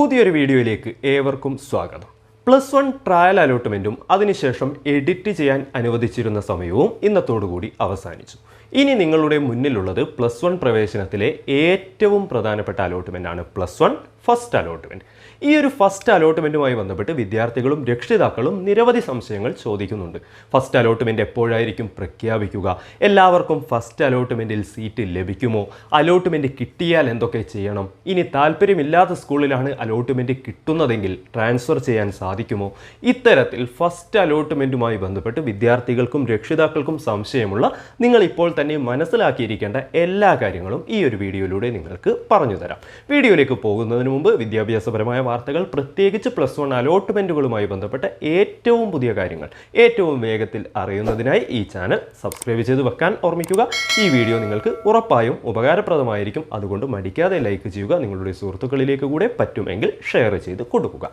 പുതിയൊരു വീഡിയോയിലേക്ക് ഏവർക്കും സ്വാഗതം. പ്ലസ് വൺ ട്രയൽ അലോട്ട്മെന്റും അതിനുശേഷം എഡിറ്റ് ചെയ്യാൻ അനുവദിച്ചിരുന്ന സമയവും ഇന്നത്തോടുകൂടി അവസാനിച്ചു. ഇനി നിങ്ങളുടെ മുന്നിലുള്ളത് പ്ലസ് വൺ പ്രവേശനത്തിലെ ഏറ്റവും പ്രധാനപ്പെട്ട അലോട്ട്മെന്റ് ആണ് പ്ലസ് വൺ. ഫസ്റ്റ് അലോട്ട്മെന്റ് ഈ ഒരു ഫസ്റ്റ് അലോട്ട്മെന്റുമായി ബന്ധപ്പെട്ട് വിദ്യാർത്ഥികളും രക്ഷിതാക്കളും നിരവധി സംശയങ്ങൾ ചോദിക്കുന്നുണ്ട്. ഫസ്റ്റ് അലോട്ട്മെന്റ് എപ്പോഴായിരിക്കും പ്രഖ്യാപിക്കുക? എല്ലാവർക്കും ഫസ്റ്റ് അലോട്ട്മെന്റിൽ സീറ്റ് ലഭിക്കുമോ? അലോട്ട്മെന്റ് കിട്ടിയാൽ എന്തൊക്കെ ചെയ്യണം? ഇനി താല്പര്യമില്ലാത്ത സ്കൂളിലാണ് അലോട്ട്മെന്റ് കിട്ടുന്നതെങ്കിൽ ട്രാൻസ്ഫർ ചെയ്യാൻ സാധിക്കുമോ? ഇത്തരത്തിൽ ഫസ്റ്റ് അലോട്ട്മെന്റുമായി ബന്ധപ്പെട്ട് വിദ്യാർത്ഥികൾക്കും രക്ഷിതാക്കൾക്കും സംശയമുള്ള നിങ്ങൾ ഇപ്പോൾ തന്നെ മനസ്സിലാക്കിയിരിക്കേണ്ട എല്ലാ കാര്യങ്ങളും ഈ ഒരു വീഡിയോയിലൂടെ നിങ്ങൾക്ക് പറഞ്ഞു തരാം. വീഡിയോയിലേക്ക് പോകുന്നതിന് മുമ്പ് വിദ്യാഭ്യാസപരമായ വാർത്തകൾ പ്രത്യേകിച്ച് പ്ലസ് വൺ അലോട്ട്മെന്റുകളുമായി ബന്ധപ്പെട്ട ഏറ്റവും പുതിയ കാര്യങ്ങൾ ഏറ്റവും വേഗത്തിൽ അറിയുന്നതിനായി ഈ ചാനൽ സബ്സ്ക്രൈബ് ചെയ്ത് വെക്കാൻ ഓർമ്മിക്കുക. ഈ വീഡിയോ നിങ്ങൾക്ക് ഉറപ്പായും ഉപകാരപ്രദമായിരിക്കും. അതുകൊണ്ട് മടിക്കാതെ ലൈക്ക് ചെയ്യുക നിങ്ങളുടെ സുഹൃത്തുക്കളിലേക്ക് കൂടെ പറ്റുമെങ്കിൽ ഷെയർ ചെയ്ത് കൊടുക്കുക.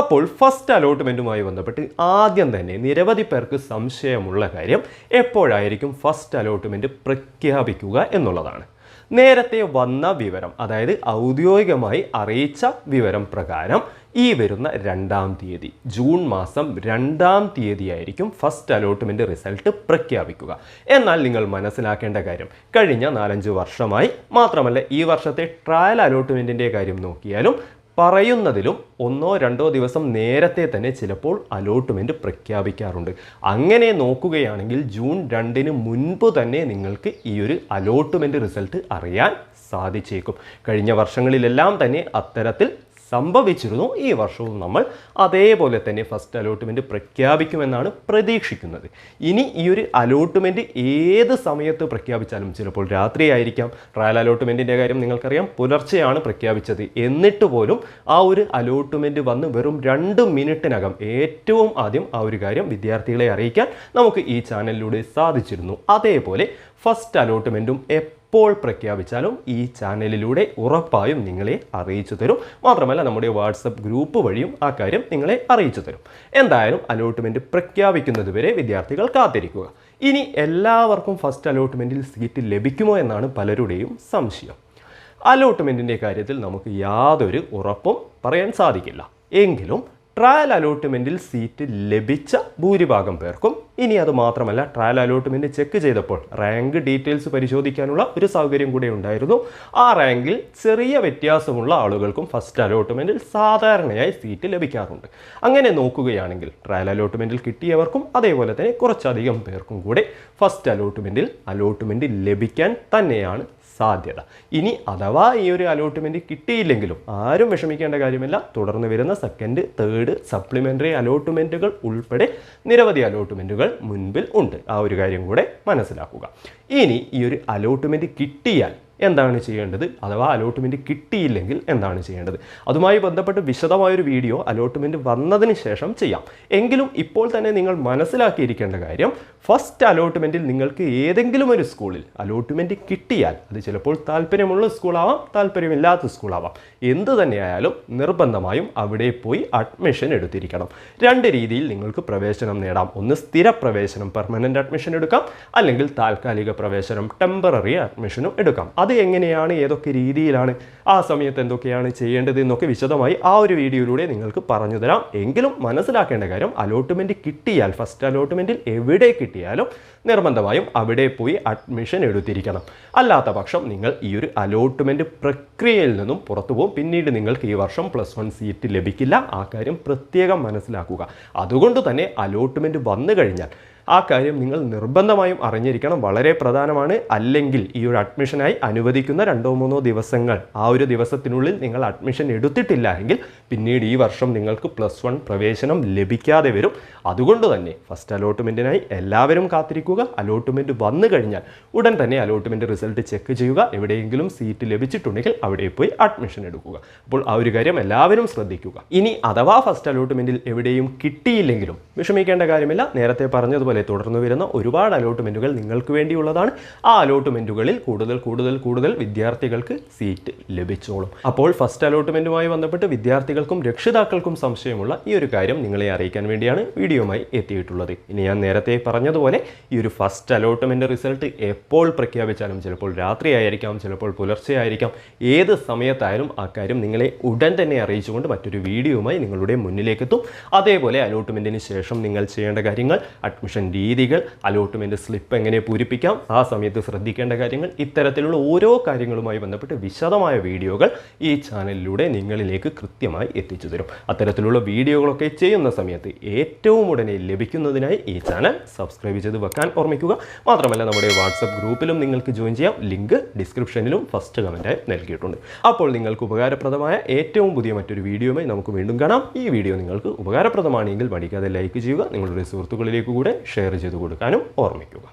അപ്പോൾ ഫസ്റ്റ് അലോട്ട്മെന്റുമായി ബന്ധപ്പെട്ട് ആദ്യം തന്നെ നിരവധി പേർക്ക് സംശയമുള്ള കാര്യം എപ്പോഴായിരിക്കും ഫസ്റ്റ് അലോട്ട്മെന്റ് പ്രഖ്യാപിക്കുക എന്നുള്ളതാണ്. നേരത്തെ വന്ന വിവരം അതായത് ഔദ്യോഗികമായി അറിയിച്ച വിവരം പ്രകാരം ഈ വരുന്ന രണ്ടാം തീയതി ജൂൺ മാസം രണ്ടാം തീയതിയായിരിക്കും ഫസ്റ്റ് അലോട്ട്മെന്റ് റിസൾട്ട് പ്രഖ്യാപിക്കുക. എന്നാൽ നിങ്ങൾ മനസ്സിലാക്കേണ്ട കാര്യം കഴിഞ്ഞ നാലഞ്ച് വർഷമായി മാത്രമല്ല ഈ വർഷത്തെ ട്രയൽ അലോട്ട്മെന്റിന്റെ കാര്യം നോക്കിയാലും പറയുന്നതിലും ഒന്നോ രണ്ടോ ദിവസം നേരത്തെ തന്നെ ചിലപ്പോൾ അലോട്ട്മെന്റ് പ്രഖ്യാപിക്കാറുണ്ട്. അങ്ങനെ നോക്കുകയാണെങ്കിൽ ജൂൺ രണ്ടിന് മുൻപ് തന്നെ നിങ്ങൾക്ക് ഈ ഒരു അലോട്ട്മെന്റ് റിസൾട്ട് അറിയാൻ സാധിച്ചേക്കും. കഴിഞ്ഞ വർഷങ്ങളിലെല്ലാം തന്നെ അത്തരത്തിൽ സംഭവിച്ചിരുന്നു. ഈ വർഷവും നമ്മൾ അതേപോലെ തന്നെ ഫസ്റ്റ് അലോട്ട്മെന്റ് പ്രഖ്യാപിക്കുമെന്നാണ് പ്രതീക്ഷിക്കുന്നത്. ഇനി ഈ ഒരു അലോട്ട്മെന്റ് ഏത് സമയത്ത് പ്രഖ്യാപിച്ചാലും ചിലപ്പോൾ രാത്രിയായിരിക്കാം. ട്രയൽ അലോട്ട്മെന്റിന്റെ കാര്യം നിങ്ങൾക്കറിയാം. പുലർച്ചെയാണ് പ്രഖ്യാപിച്ചത്. എന്നിട്ട് പോലും ആ ഒരു അലോട്ട്മെന്റ് വന്ന് വെറും രണ്ട് മിനിറ്റിനകം ഏറ്റവും ആദ്യം ആ ഒരു കാര്യം വിദ്യാർത്ഥികളെ അറിയിക്കാൻ നമുക്ക് ഈ ചാനലിലൂടെ സാധിച്ചിരുന്നു. അതേപോലെ ഫസ്റ്റ് അലോട്ട്മെന്റും പ്രഖ്യാപിച്ചാലും ഈ ചാനലിലൂടെ ഉറപ്പായും നിങ്ങളെ അറിയിച്ചു തരും. മാത്രമല്ല നമ്മുടെ വാട്സപ്പ് ഗ്രൂപ്പ് വഴിയും ആ കാര്യം നിങ്ങളെ അറിയിച്ചു തരും. എന്തായാലും അലോട്ട്മെന്റ് പ്രഖ്യാപിക്കുന്നതുവരെ വിദ്യാർത്ഥികൾ കാത്തിരിക്കുക. ഇനി എല്ലാവർക്കും ഫസ്റ്റ് അലോട്ട്മെന്റിൽ സീറ്റ് ലഭിക്കുമോ എന്നാണ് പലരുടെയും സംശയം. അലോട്ട്മെന്റിന്റെ കാര്യത്തിൽ നമുക്ക് യാതൊരു ഉറപ്പും പറയാൻ സാധിക്കില്ല. എങ്കിലും ട്രയൽ അലോട്ട്മെന്റിൽ സീറ്റ് ലഭിച്ച ഭൂരിഭാഗം പേർക്കും ഇനി അത് മാത്രമല്ല ട്രയൽ അലോട്ട്മെന്റ് ചെക്ക് ചെയ്തപ്പോൾ റാങ്ക് ഡീറ്റെയിൽസ് പരിശോധിക്കാനുള്ള ഒരു സൗകര്യം കൂടെ ഉണ്ടായിരുന്നു. ആ റാങ്കിൽ ചെറിയ വ്യത്യാസമുള്ള ആളുകൾക്കും ഫസ്റ്റ് അലോട്ട്മെന്റിൽ സാധാരണയായി സീറ്റ് ലഭിക്കാറുണ്ട്. അങ്ങനെ നോക്കുകയാണെങ്കിൽ ട്രയൽ അലോട്ട്മെന്റിൽ കിട്ടിയവർക്കും അതേപോലെ തന്നെ കുറച്ചധികം പേർക്കും കൂടെ ഫസ്റ്റ് അലോട്ട്മെന്റിൽ അലോട്ട്മെന്റ് ലഭിക്കാൻ തന്നെയാണ് സാധ്യത. ഇനി അഥവാ ഈ ഒരു അലോട്ട്മെന്റ് കിട്ടിയില്ലെങ്കിലും ആരും വിഷമിക്കേണ്ട കാര്യമില്ല. തുടർന്ന് വരുന്ന സെക്കൻഡ് തേർഡ് സപ്ലിമെന്ററി അലോട്ട്മെന്റുകൾ ഉൾപ്പെടെ നിരവധി അലോട്ട്മെന്റുകൾ മുൻപിൽ ഉണ്ട്. ആ ഒരു കാര്യം കൂടെ മനസ്സിലാക്കുക. ഇനി ഈ ഒരു അലോട്ട്മെന്റ് കിട്ടിയാൽ എന്താണ് ചെയ്യേണ്ടത്? അഥവാ അലോട്ട്മെന്റ് കിട്ടിയില്ലെങ്കിൽ എന്താണ് ചെയ്യേണ്ടത്? അതുമായി ബന്ധപ്പെട്ട് വിശദമായൊരു വീഡിയോ അലോട്ട്മെന്റ് വന്നതിന് ശേഷം ചെയ്യാം. എങ്കിലും ഇപ്പോൾ തന്നെ നിങ്ങൾ മനസ്സിലാക്കിയിരിക്കേണ്ട കാര്യം ഫസ്റ്റ് അലോട്ട്മെന്റിൽ നിങ്ങൾക്ക് ഏതെങ്കിലും ഒരു സ്കൂളിൽ അലോട്ട്മെന്റ് കിട്ടിയാൽ അത് ചിലപ്പോൾ താല്പര്യമുള്ള സ്കൂളാവാം താല്പര്യമില്ലാത്ത സ്കൂളാവാം. എന്ത് തന്നെയായാലും നിർബന്ധമായും അവിടെ പോയി അഡ്മിഷൻ എടുത്തിരിക്കണം. രണ്ട് രീതിയിൽ നിങ്ങൾക്ക് പ്രവേശനം നേടാം. ഒന്ന് സ്ഥിര പ്രവേശനം പെർമനന്റ് അഡ്മിഷൻ എടുക്കാം. അല്ലെങ്കിൽ താൽക്കാലിക പ്രവേശനം ടെമ്പററി അഡ്മിഷനും എടുക്കാം. അത് എങ്ങനെയാണ് ഏതൊക്കെ രീതിയിലാണ് ആ സമയത്ത് എന്തൊക്കെയാണ് ചെയ്യേണ്ടത് എന്നൊക്കെ വിശദമായി ആ ഒരു വീഡിയോയിലൂടെ നിങ്ങൾക്ക് പറഞ്ഞു തരാം. എങ്കിലും മനസ്സിലാക്കേണ്ട കാര്യം അലോട്ട്മെന്റ് കിട്ടിയാൽ ഫസ്റ്റ് അലോട്ട്മെന്റിൽ എവിടെ കിട്ടിയാലും നിർബന്ധമായും അവിടെ പോയി അഡ്മിഷൻ എടുത്തിരിക്കണം. അല്ലാത്ത പക്ഷം നിങ്ങൾ ഈ ഒരു അലോട്ട്മെന്റ് പ്രക്രിയയിൽ നിന്നും പുറത്തു പോകും. പിന്നീട് നിങ്ങൾക്ക് ഈ വർഷം പ്ലസ് വൺ സീറ്റ് ലഭിക്കില്ല. ആ കാര്യം പ്രത്യേകം മനസ്സിലാക്കുക. അതുകൊണ്ട് തന്നെ അലോട്ട്മെന്റ് വന്നു കഴിഞ്ഞാൽ ആ കാര്യം നിങ്ങൾ നിർബന്ധമായും അറിഞ്ഞിരിക്കണം. വളരെ പ്രധാനമാണ്. അല്ലെങ്കിൽ ഈ ഒരു അഡ്മിഷനായി അനുവദിക്കുന്ന രണ്ടോ മൂന്നോ ദിവസങ്ങൾ. ആ ഒരു ദിവസത്തിനുള്ളിൽ നിങ്ങൾ അഡ്മിഷൻ എടുത്തിട്ടില്ല എങ്കിൽ പിന്നീട് ഈ വർഷം നിങ്ങൾക്ക് പ്ലസ് വൺ പ്രവേശനം ലഭിക്കാതെ വരും. അതുകൊണ്ട് തന്നെ ഫസ്റ്റ് അലോട്ട്മെന്റിനായി എല്ലാവരും കാത്തിരിക്കുക. അലോട്ട്മെന്റ് വന്നു കഴിഞ്ഞാൽ ഉടൻ തന്നെ അലോട്ട്മെന്റ് റിസൾട്ട് ചെക്ക് ചെയ്യുക. എവിടെയെങ്കിലും സീറ്റ് ലഭിച്ചിട്ടുണ്ടെങ്കിൽ അവിടെ പോയി അഡ്മിഷൻ എടുക്കുക. അപ്പോൾ ആ ഒരു കാര്യം എല്ലാവരും ശ്രദ്ധിക്കുക. ഇനി അഥവാ ഫസ്റ്റ് അലോട്ട്മെന്റിൽ എവിടെയും കിട്ടിയില്ലെങ്കിലും വിഷമിക്കേണ്ട കാര്യമില്ല. നേരത്തെ പറഞ്ഞതുപോലെ അതേപോലെ തുടർന്ന് വരുന്ന ഒരുപാട് അലോട്ട്മെന്റുകൾ നിങ്ങൾക്ക് വേണ്ടിയുള്ളതാണ്. ആ അലോട്ട്മെന്റുകളിൽ കൂടുതൽ കൂടുതൽ കൂടുതൽ വിദ്യാർത്ഥികൾക്ക് സീറ്റ് ലഭിച്ചോളും. അപ്പോൾ ഫസ്റ്റ് അലോട്ട്മെന്റുമായി ബന്ധപ്പെട്ട് വിദ്യാർത്ഥികൾക്കും രക്ഷിതാക്കൾക്കും സംശയമുള്ള ഈ ഒരു കാര്യം നിങ്ങളെ അറിയിക്കാൻ വേണ്ടിയാണ് വീഡിയോയുമായി എത്തിയിട്ടുള്ളത്. ഇനി ഞാൻ നേരത്തെ പറഞ്ഞതുപോലെ ഈ ഒരു ഫസ്റ്റ് അലോട്ട്മെന്റ് റിസൾട്ട് എപ്പോൾ പ്രഖ്യാപിച്ചാലും ചിലപ്പോൾ രാത്രി ആയിരിക്കാം ചിലപ്പോൾ പുലർച്ചെ ആയിരിക്കാം ഏത് സമയത്തായാലും ആ കാര്യം നിങ്ങളെ ഉടൻ തന്നെ അറിയിച്ചുകൊണ്ട് മറ്റൊരു വീഡിയോയുമായി നിങ്ങളുടെ മുന്നിലേക്ക് എത്തും അതേപോലെ അലോട്ട്മെന്റിന് ശേഷം നിങ്ങൾ ചെയ്യേണ്ട കാര്യങ്ങൾ അഡ്മിഷൻ രീതികൾ അലോട്ട്മെന്റ് സ്ലിപ്പ് എങ്ങനെ പൂരിപ്പിക്കാം ആ സമയത്ത് ശ്രദ്ധിക്കേണ്ട കാര്യങ്ങൾ ഇത്തരത്തിലുള്ള ഓരോ കാര്യങ്ങളുമായി ബന്ധപ്പെട്ട് വിശദമായ വീഡിയോകൾ ഈ ചാനലിലൂടെ നിങ്ങളിലേക്ക് കൃത്യമായി എത്തിച്ചു തരും. അത്തരത്തിലുള്ള വീഡിയോകളൊക്കെ ചെയ്യുന്ന സമയത്ത് ഏറ്റവും ഉടനെ ലഭിക്കുന്നതിനായി ഈ ചാനൽ സബ്സ്ക്രൈബ് ചെയ്ത് വെക്കാൻ ഓർമ്മിക്കുക. മാത്രമല്ല നമ്മുടെ വാട്സപ്പ് ഗ്രൂപ്പിലും നിങ്ങൾക്ക് ജോയിൻ ചെയ്യാം. ലിങ്ക് ഡിസ്ക്രിപ്ഷനിലും ഫസ്റ്റ് കമന്റായി നൽകിയിട്ടുണ്ട്. അപ്പോൾ നിങ്ങൾക്ക് ഉപകാരപ്രദമായ ഏറ്റവും പുതിയ മറ്റൊരു വീഡിയോയുമായി നമുക്ക് വീണ്ടും കാണാം. ഈ വീഡിയോ നിങ്ങൾക്ക് ഉപകാരപ്രദമാണെങ്കിൽ മടിക്കാതെ ലൈക്ക് ചെയ്യുക. നിങ്ങളുടെ സുഹൃത്തുക്കളിലേക്ക് കൂടെ ഷെയർ ചെയ്ത് കൊടുക്കാനും ഓർമ്മിക്കുക.